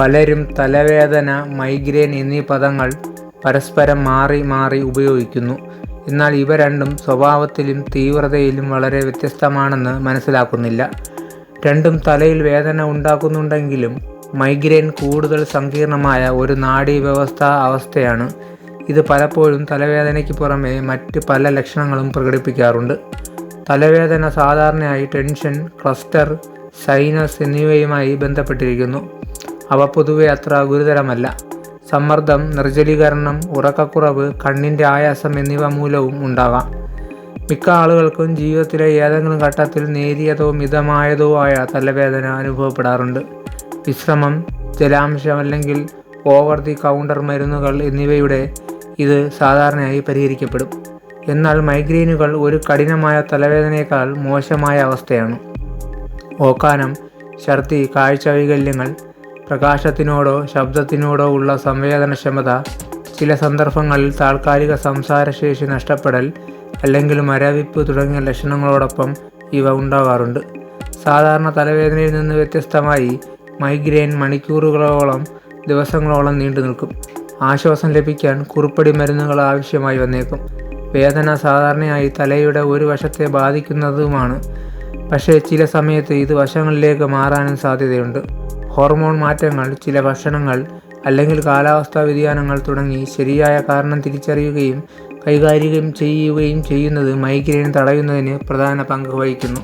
പലരും തലവേദന മൈഗ്രെയിൻ എന്നീ പദങ്ങൾ പരസ്പരം മാറി മാറി ഉപയോഗിക്കുന്നു. എന്നാൽ ഇവ രണ്ടും സ്വഭാവത്തിലും തീവ്രതയിലും വളരെ വ്യത്യസ്തമാണെന്ന് മനസ്സിലാക്കുന്നില്ല. രണ്ടും തലയിൽ വേദന ഉണ്ടാക്കുന്നുണ്ടെങ്കിലും മൈഗ്രെയിൻ കൂടുതൽ സങ്കീർണമായ ഒരു നാഡീവ്യവസ്ഥ അവസ്ഥയാണ്. ഇത് പലപ്പോഴും തലവേദനയ്ക്ക് പുറമെ മറ്റ് പല ലക്ഷണങ്ങളും പ്രകടിപ്പിക്കാറുണ്ട്. തലവേദന സാധാരണയായി ടെൻഷൻ ക്ലസ്റ്റർ സൈനസ് എന്നിവയുമായി ബന്ധപ്പെട്ടിരിക്കുന്നു. അവ പൊതുവെ അത്ര ഗുരുതരമല്ല. സമ്മർദ്ദം നിർജലീകരണം ഉറക്കക്കുറവ് കണ്ണിന്റെ ആയാസം എന്നിവ മൂലവും ഉണ്ടാകാം. മിക്ക ആളുകൾക്കും ജീവിതത്തിലെ ഏതെങ്കിലും ഘട്ടത്തിൽ നേരിയതോ മിതമായതോ ആയ തലവേദന അനുഭവപ്പെടാറുണ്ട്. വിശ്രമം ജലാംശം അല്ലെങ്കിൽ ഓവർ ദി കൗണ്ടർ മരുന്നുകൾ എന്നിവയുടെ ഇത് സാധാരണയായി പരിഹരിക്കപ്പെടും. എന്നാൽ മൈഗ്രെയിനുകൾ ഒരു കഠിനമായ തലവേദനയേക്കാൾ മോശമായ അവസ്ഥയാണ്. ഓക്കാനം ഛർദി കാഴ്ച വൈകല്യങ്ങൾ പ്രകാശത്തിനോടോ ശബ്ദത്തിനോടോ ഉള്ള സംവേദനക്ഷമത ചില സന്ദർഭങ്ങളിൽ താൽക്കാലിക സംസാരശേഷി നഷ്ടപ്പെടൽ അല്ലെങ്കിൽ മരവിപ്പ് തുടങ്ങിയ ലക്ഷണങ്ങളോടൊപ്പം ഇവ ഉണ്ടാകാറുണ്ട്. സാധാരണ തലവേദനയിൽ നിന്ന് വ്യത്യസ്തമായി മൈഗ്രെയിൻ മണിക്കൂറുകളോളം ദിവസങ്ങളോളം നീണ്ടു നിൽക്കും. ആശ്വാസം ലഭിക്കാൻ കുറുപ്പടി മരുന്നുകൾ ആവശ്യമായി വന്നേക്കും. വേദന സാധാരണയായി തലയുടെ ഒരു വശത്തെ ബാധിക്കുന്നതുമാണ്. പക്ഷേ ചില സമയത്ത് ഇത് വശങ്ങളിലേക്ക് മാറാനും സാധ്യതയുണ്ട്. ഹോർമോൺ മാറ്റങ്ങൾ ചില ഭക്ഷണങ്ങൾ അല്ലെങ്കിൽ കാലാവസ്ഥാ വ്യതിയാനങ്ങൾ തുടങ്ങി ശരിയായ കാരണം തിരിച്ചറിയുകയും കൈകാര്യം ചെയ്യുകയും ചെയ്യുന്നത് മൈഗ്രെയിൻ തടയുന്നതിന് പ്രധാന പങ്ക് വഹിക്കുന്നു.